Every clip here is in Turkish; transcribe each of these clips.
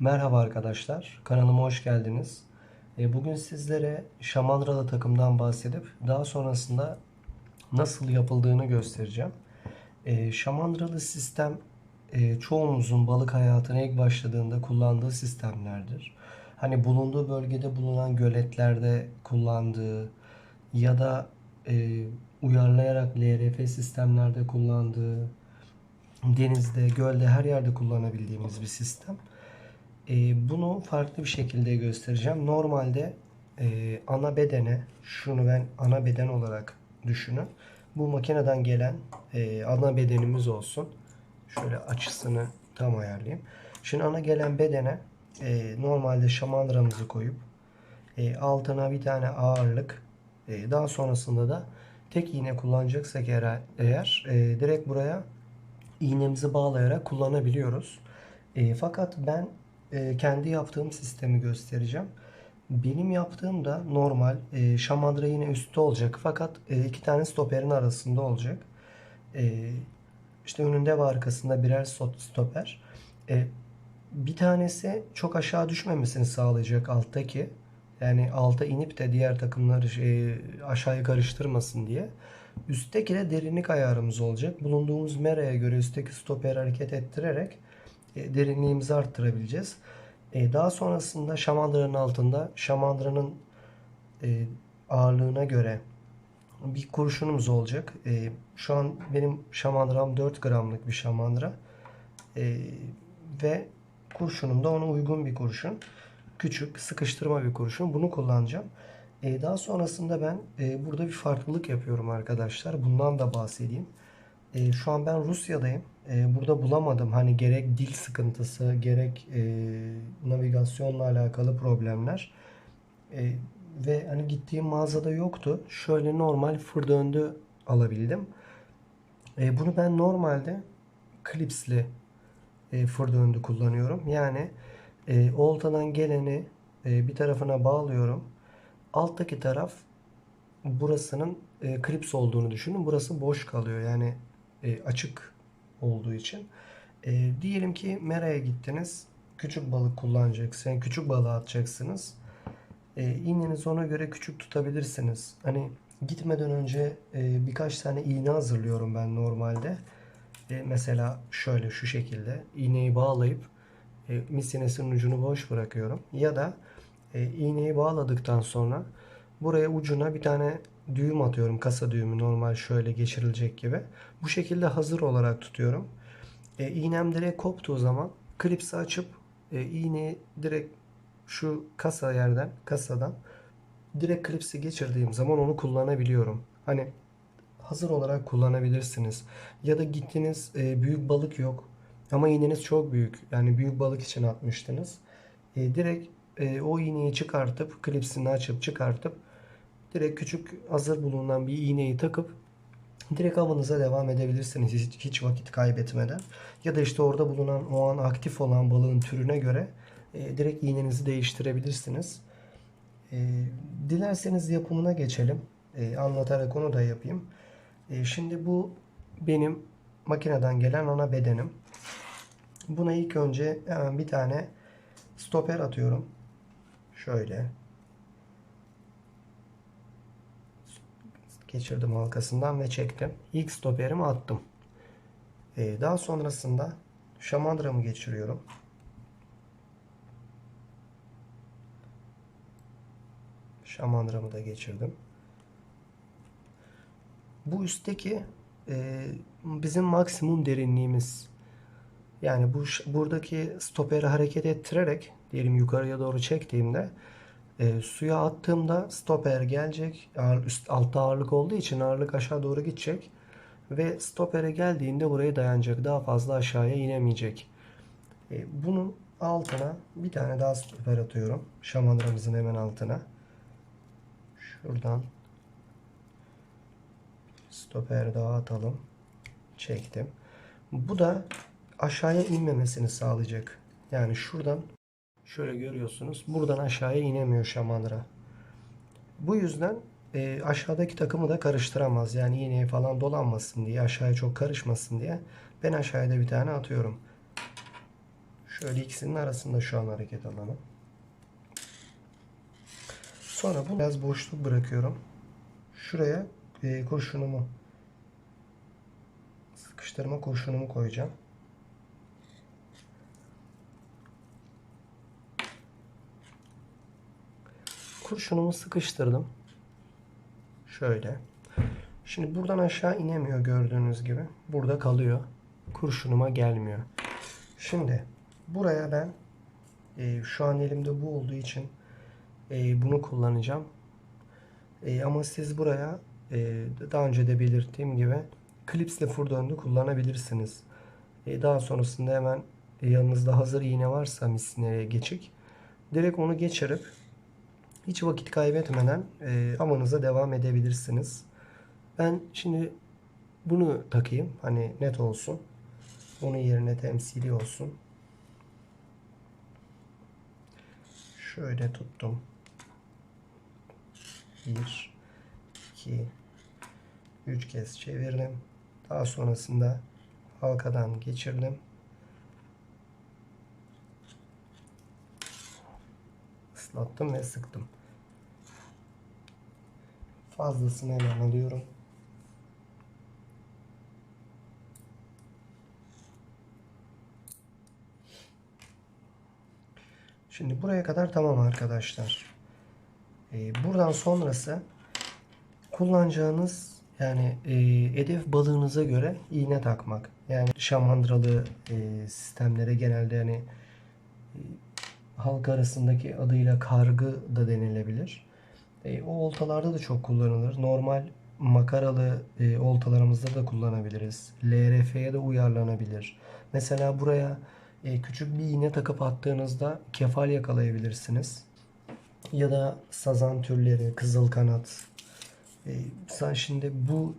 Merhaba arkadaşlar, kanalıma hoş geldiniz. E, Bugün sizlere şamandıralı takımdan bahsedip daha sonrasında nasıl yapıldığını göstereceğim. E, Şamandıralı sistem e, çoğumuzun balık hayatına ilk başladığında kullandığı sistemlerdir. Hani bulunduğu bölgede bulunan göletlerde kullandığı ya da uyarlayarak LRF sistemlerde kullandığı, denizde, gölde her yerde kullanabildiğimiz bir sistem. E, bunu farklı bir şekilde göstereceğim. Normalde e, ana bedene, şunu ben ana beden olarak düşünün. Bu makineden gelen e, ana bedenimiz olsun. Şöyle açısını tam ayarlayayım. Şimdi ana gelen bedene e, normalde şamandıramızı koyup e, altına bir tane ağırlık e, daha sonrasında da tek iğne kullanacaksak eğer, eğer e, direkt buraya iğnemizi bağlayarak kullanabiliyoruz. E, fakat ben e, kendi yaptığım sistemi göstereceğim. Benim yaptığım da normal e, şamandıra yine üstte olacak fakat e, iki tane stoperin arasında olacak. E, işte önünde ve arkasında birer stoper. E, bir tanesi çok aşağı düşmemesini sağlayacak alttaki. Yani alta inip de diğer takımları aşağıya karıştırmasın diye. Üstteki de derinlik ayarımız olacak. Bulunduğumuz meraya göre üstteki stoperi hareket ettirerek derinliğimizi arttırabileceğiz. E, daha sonrasında şamandıranın altında şamandıranın e, ağırlığına göre bir kurşunumuz olacak. E, şu an benim şamandıram 4 gramlık bir şamandıra. E, ve kurşunum da ona uygun bir kurşun. Küçük, sıkıştırma bir kurşun. Bunu kullanacağım. E, daha sonrasında ben e, burada bir farklılık yapıyorum arkadaşlar. Bundan da bahsedeyim. E, şu an ben Rusya'dayım. E, burada bulamadım. Hani gerek dil sıkıntısı, gerek e, navigasyonla alakalı problemler. E, ve hani gittiğim mağazada yoktu. Şöyle normal fır döndü alabildim. E, bunu ben normalde klipsli e, fır döndü kullanıyorum. Yani e, oltadan geleni e, bir tarafına bağlıyorum. Alttaki taraf burasının e, klips olduğunu düşünün. Burası boş kalıyor. Yani e, açık olduğu için. E, diyelim ki meraya gittiniz. Küçük balık kullanacaksınız. Küçük balığı atacaksınız. E, iğnenizi ona göre küçük tutabilirsiniz. Hani gitmeden önce e, birkaç tane iğne hazırlıyorum ben normalde. E, mesela şöyle şu şekilde iğneyi bağlayıp e, misinesinin ucunu boş bırakıyorum. Ya da e, iğneyi bağladıktan sonra buraya ucuna bir tane düğüm atıyorum. Kasa düğümü normal şöyle geçirilecek gibi. Bu şekilde hazır olarak tutuyorum. E, iğnem direkt koptuğu zaman klipsi açıp e, iğneyi direkt şu kasa yerden kasadan direkt klipsi geçirdiğim zaman onu kullanabiliyorum. Hani hazır olarak kullanabilirsiniz. Ya da gittiniz e, büyük balık yok ama iğneniz çok büyük. Yani büyük balık için atmıştınız. E, direkt e, o iğneyi çıkartıp klipsini açıp çıkartıp direkt küçük hazır bulunan bir iğneyi takıp direkt avınıza devam edebilirsiniz hiç, hiç vakit kaybetmeden. Ya da işte orada bulunan o an aktif olan balığın türüne göre e, direkt iğnenizi değiştirebilirsiniz. E, dilerseniz yapımına geçelim. E, anlatarak onu da yapayım. E, şimdi bu benim makineden gelen ana bedenim. Buna ilk önce hemen bir tane stoper atıyorum. Şöyle. Geçirdim halkasından ve çektim. İlk stoperimi attım. Ee, daha sonrasında şamandıramı geçiriyorum. Şamandıramı da geçirdim. Bu üstteki e, bizim maksimum derinliğimiz. Yani bu buradaki stoperi hareket ettirerek diyelim yukarıya doğru çektiğimde e, suya attığımda stoper gelecek. Ağır, üst altta ağırlık olduğu için ağırlık aşağı doğru gidecek ve stopere geldiğinde buraya dayanacak. Daha fazla aşağıya inemeyecek. E, bunun altına bir tane daha stoper atıyorum. Şamandıramızın hemen altına. Şuradan stoper daha atalım. Çektim. Bu da aşağıya inmemesini sağlayacak. Yani şuradan şöyle görüyorsunuz. Buradan aşağıya inemiyor şamandıra. Bu yüzden e, aşağıdaki takımı da karıştıramaz. Yani iğneye falan dolanmasın diye, aşağıya çok karışmasın diye ben aşağıda bir tane atıyorum. Şöyle ikisinin arasında şu an hareket alanı. Sonra bu biraz boşluk bırakıyorum. Şuraya e, kurşunumu sıkıştırma kurşunumu koyacağım. Kurşunumu sıkıştırdım. Şöyle. Şimdi buradan aşağı inemiyor gördüğünüz gibi. Burada kalıyor. Kurşunuma gelmiyor. Şimdi buraya ben e, şu an elimde bu olduğu için e, bunu kullanacağım. E, ama siz buraya e, daha önce de belirttiğim gibi klipsle fır döndü kullanabilirsiniz. E, daha sonrasında hemen yanınızda hazır iğne varsa misineye geçik. Direkt onu geçirip hiç vakit kaybetmeden e, amanıza devam edebilirsiniz. Ben şimdi bunu takayım. Hani net olsun. Onun yerine temsili olsun. Şöyle tuttum. 1 2 3 kez çevirdim. Daha sonrasında halkadan geçirdim. Islattım ve sıktım. Fazlasını hemen alıyorum. Şimdi buraya kadar tamam arkadaşlar. Ee, buradan sonrası kullanacağınız yani e, hedef balığınıza göre iğne takmak. Yani şamandıralı e, sistemlere genelde hani e, halk arasındaki adıyla kargı da denilebilir. E, o oltalarda da çok kullanılır. Normal makaralı e, oltalarımızda da kullanabiliriz. LRF'ye de uyarlanabilir. Mesela buraya e, küçük bir iğne takıp attığınızda kefal yakalayabilirsiniz. Ya da sazan türleri, kızıl kanat. E, sen şimdi bu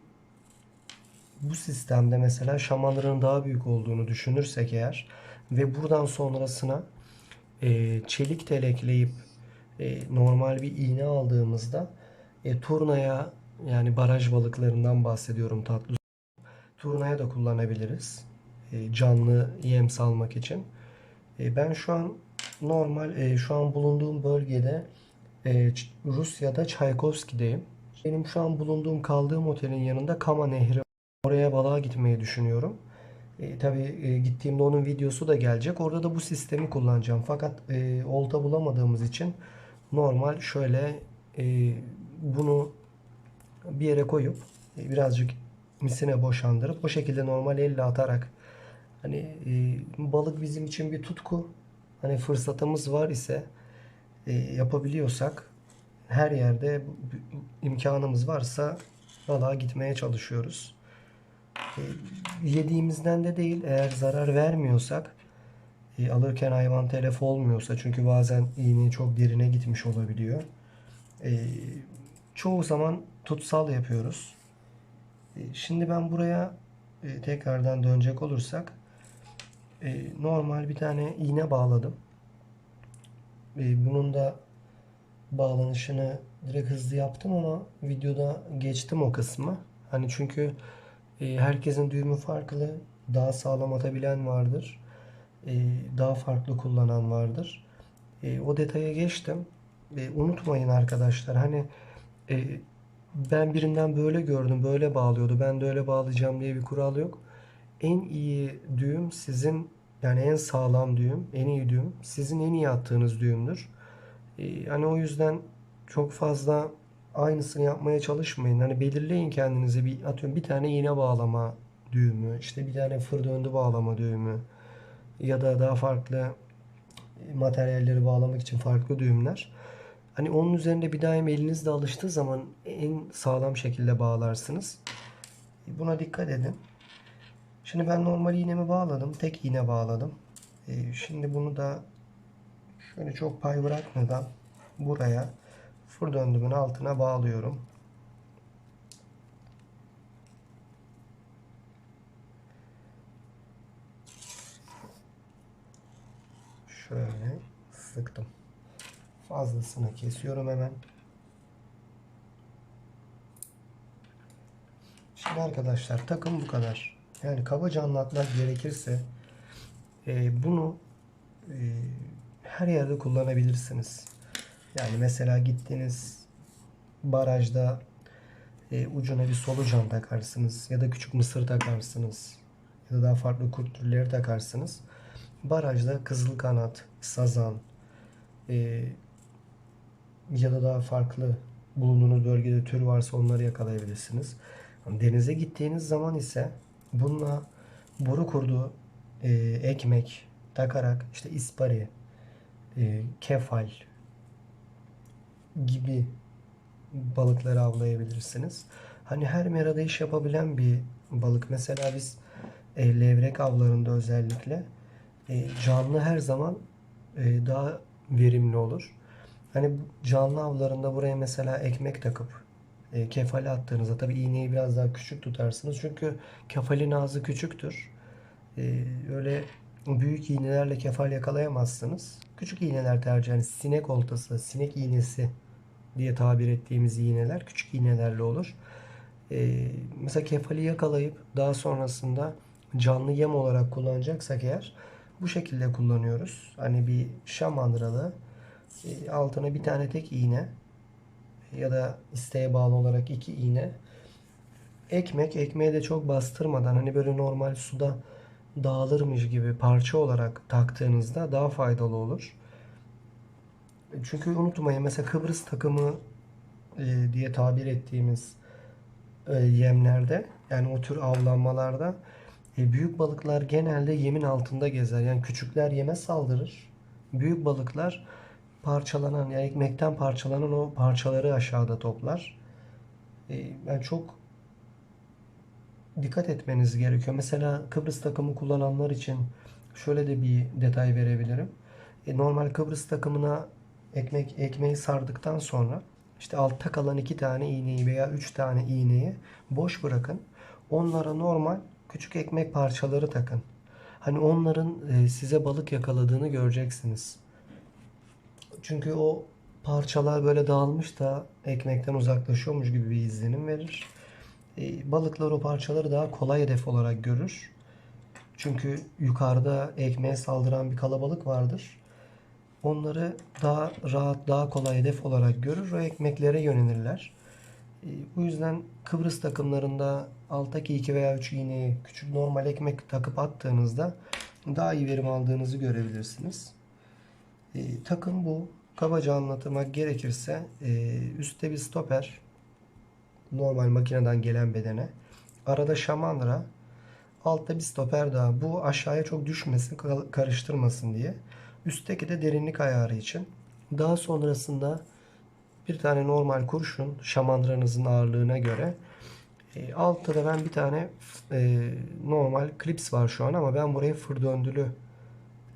bu sistemde mesela şamanların daha büyük olduğunu düşünürsek eğer ve buradan sonrasına e, çelik tel ekleyip e, normal bir iğne aldığımızda e, turnaya yani baraj balıklarından bahsediyorum tatlı. Turnaya da kullanabiliriz. E, canlı yem salmak için. E, ben şu an normal e, şu an bulunduğum bölgede e, Rusya'da Çaykovski'deyim. Benim şu an bulunduğum kaldığım otelin yanında Kama Nehri. Oraya balığa gitmeyi düşünüyorum. E, tabii e, gittiğimde onun videosu da gelecek. Orada da bu sistemi kullanacağım. Fakat e, olta bulamadığımız için normal şöyle e, bunu bir yere koyup e, birazcık misine boşandırıp o şekilde normal elle atarak hani e, balık bizim için bir tutku. Hani fırsatımız var ise e, yapabiliyorsak her yerde imkanımız varsa balığa gitmeye çalışıyoruz. Yediğimizden de değil eğer zarar vermiyorsak e, alırken hayvan telef olmuyorsa çünkü bazen iğne çok derine gitmiş olabiliyor. E, çoğu zaman tutsal yapıyoruz. E, şimdi ben buraya tekrardan dönecek olursak normal bir tane iğne bağladım. Bunun da bağlanışını direkt hızlı yaptım ama videoda geçtim o kısmı. Hani çünkü e, herkesin düğümü farklı. Daha sağlam atabilen vardır. E, daha farklı kullanan vardır. E, o detaya geçtim. E, unutmayın arkadaşlar hani e, ben birinden böyle gördüm, böyle bağlıyordu. Ben de öyle bağlayacağım diye bir kural yok. En iyi düğüm sizin yani en sağlam düğüm, en iyi düğüm sizin en iyi attığınız düğümdür. Ee, hani o yüzden çok fazla aynısını yapmaya çalışmayın. Hani belirleyin kendinize bir atıyorum bir tane iğne bağlama düğümü, işte bir tane fır döndü bağlama düğümü ya da daha farklı materyalleri bağlamak için farklı düğümler. Hani onun üzerinde bir daim elinizde alıştığı zaman en sağlam şekilde bağlarsınız. Buna dikkat edin. Şimdi ben normal iğnemi bağladım. Tek iğne bağladım. Ee, Şimdi bunu da şöyle çok pay bırakmadan buraya fır döndümün altına bağlıyorum. Şöyle sıktım. Fazlasını kesiyorum hemen. Şimdi arkadaşlar takım bu kadar. Yani kabaca anlatmak gerekirse e, bunu e, her yerde kullanabilirsiniz. Yani mesela gittiniz barajda e, ucuna bir solucan takarsınız ya da küçük mısır takarsınız ya da daha farklı kurt türleri takarsınız. Barajda kızıl kanat, sazan e, ya da daha farklı bulunduğunuz bölgede tür varsa onları yakalayabilirsiniz. Denize gittiğiniz zaman ise bununla boru kurdu e, ekmek takarak işte ispari, e, kefal gibi balıkları avlayabilirsiniz. Hani her merada iş yapabilen bir balık. Mesela biz e, levrek avlarında özellikle e, canlı her zaman e, daha verimli olur. Hani canlı avlarında buraya mesela ekmek takıp e, kefali attığınızda tabii iğneyi biraz daha küçük tutarsınız. Çünkü kefalin ağzı küçüktür. E, öyle büyük iğnelerle kefal yakalayamazsınız. Küçük iğneler tercih yani sinek oltası, sinek iğnesi diye tabir ettiğimiz iğneler küçük iğnelerle olur. E, mesela kefali yakalayıp daha sonrasında canlı yem olarak kullanacaksak eğer bu şekilde kullanıyoruz. Hani bir şamandıralı e, altına bir tane tek iğne ya da isteğe bağlı olarak iki iğne. Ekmek, ekmeği de çok bastırmadan hani böyle normal suda dağılırmış gibi parça olarak taktığınızda daha faydalı olur. Çünkü unutmayın mesela Kıbrıs takımı e, diye tabir ettiğimiz e, yemlerde yani o tür avlanmalarda e, büyük balıklar genelde yemin altında gezer. Yani küçükler yeme saldırır. Büyük balıklar parçalanan yani ekmekten parçalanan o parçaları aşağıda toplar. E, yani çok dikkat etmeniz gerekiyor. Mesela Kıbrıs takımı kullananlar için şöyle de bir detay verebilirim. E, normal Kıbrıs takımına ekmek ekmeği sardıktan sonra işte altta kalan iki tane iğneyi veya üç tane iğneyi boş bırakın. Onlara normal küçük ekmek parçaları takın. Hani onların e, size balık yakaladığını göreceksiniz. Çünkü o parçalar böyle dağılmış da ekmekten uzaklaşıyormuş gibi bir izlenim verir. E, balıklar o parçaları daha kolay hedef olarak görür. Çünkü yukarıda ekmeğe saldıran bir kalabalık vardır. Onları daha rahat, daha kolay hedef olarak görür ve ekmeklere yönelirler. E, bu yüzden Kıbrıs takımlarında alttaki 2 veya 3 iğneyi küçük normal ekmek takıp attığınızda daha iyi verim aldığınızı görebilirsiniz. E, takım bu. Kabaca anlatmak gerekirse e, üstte bir stoper normal makineden gelen bedene. Arada şamandıra. Altta bir stoper daha. Bu aşağıya çok düşmesin, karıştırmasın diye. Üstteki de derinlik ayarı için. Daha sonrasında bir tane normal kurşun şamandıranızın ağırlığına göre. E, altta da ben bir tane e, normal klips var şu an ama ben buraya fır döndülü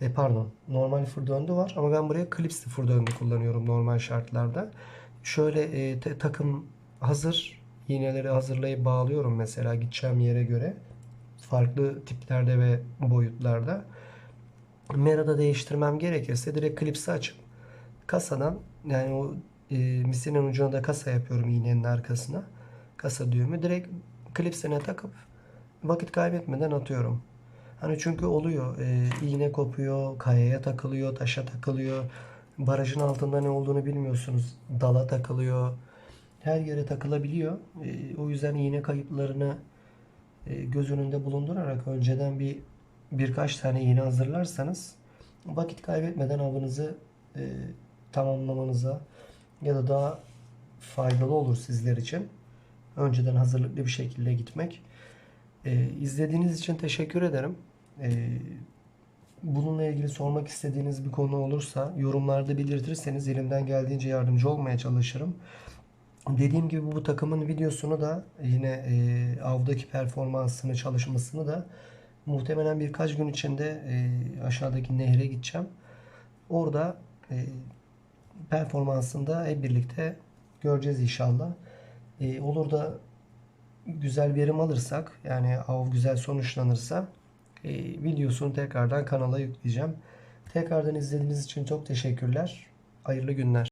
e, pardon normal fır döndü var ama ben buraya klipsli fır döndü kullanıyorum normal şartlarda. Şöyle e, te, takım hazır iğneleri hazırlayıp bağlıyorum mesela gideceğim yere göre farklı tiplerde ve boyutlarda. Mera'da değiştirmem gerekirse direkt klipsi açıp kasadan yani o e, misinin ucuna da kasa yapıyorum iğnenin arkasına. Kasa düğümü direkt klipsine takıp vakit kaybetmeden atıyorum. Hani çünkü oluyor e, iğne kopuyor, kayaya takılıyor, taşa takılıyor. Barajın altında ne olduğunu bilmiyorsunuz. Dala takılıyor. Her yere takılabiliyor. E, o yüzden iğne kayıplarını e, göz önünde bulundurarak önceden bir birkaç tane iğne hazırlarsanız vakit kaybetmeden avınızı e, tamamlamanıza ya da daha faydalı olur sizler için. Önceden hazırlıklı bir şekilde gitmek. E, izlediğiniz için teşekkür ederim. E, bununla ilgili sormak istediğiniz bir konu olursa yorumlarda belirtirseniz elimden geldiğince yardımcı olmaya çalışırım. Dediğim gibi bu takımın videosunu da yine e, avdaki performansını, çalışmasını da muhtemelen birkaç gün içinde e, aşağıdaki nehre gideceğim. Orada e, performansını da hep birlikte göreceğiz inşallah. E, olur da güzel verim alırsak yani av güzel sonuçlanırsa e, videosunu tekrardan kanala yükleyeceğim. Tekrardan izlediğiniz için çok teşekkürler. Hayırlı günler.